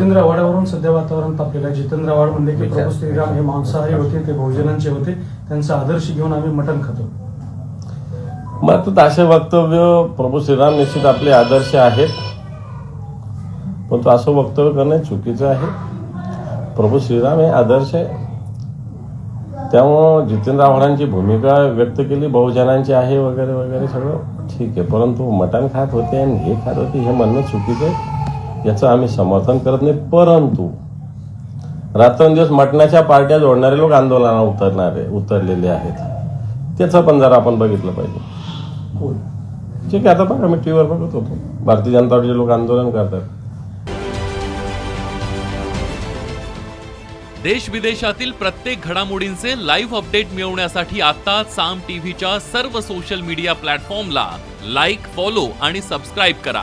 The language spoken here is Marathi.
जितेंद्र आव्हाडावरून सध्या वातावरण तापलेलं आहे. जितेंद्र आव्हाड म्हणले की प्रभू श्रीराम हे मांसाहारी होते ते बहुजनांचे होते त्यांचा आदर्श घेऊन आम्ही मटण खातो. मात्र असे वक्तव्य प्रभू श्रीराम निश्चित आपले आदर्श आहेत. परंतु असं वक्तव्य करणे चुकीचं आहे. प्रभू श्रीराम हे आदर्श आहे. त्यामुळं जितेंद्र आव्हाडांची भूमिका व्यक्त केली बहुजनांची आहे वगैरे वगैरे सगळं ठीक आहे. परंतु मटण खात होते आणि हे खात होते हे म्हणणं चुकीचं आहे. याचं आम्ही समर्थन करत नाही परंतु रात्रंदिवस मटणाच्या पार्ट्या जोडणारे लोक आंदोलनात उतरणारे उतरलेले आहेत. त्याचं पण जरा आपण बघितलं पाहिजे. ठीक आहे आता बघा मी टीव्हीवर बघत होतो. भारतीय जनता पार्टीचे लोक आंदोलन करतात. देश विदेशातील प्रत्येक घडामोडींचे लाईव्ह अपडेट मिळवण्यासाठी आता साम टीव्हीच्या सर्व सोशल मीडिया प्लॅटफॉर्मला लाईक फॉलो आणि सबस्क्राईब करा.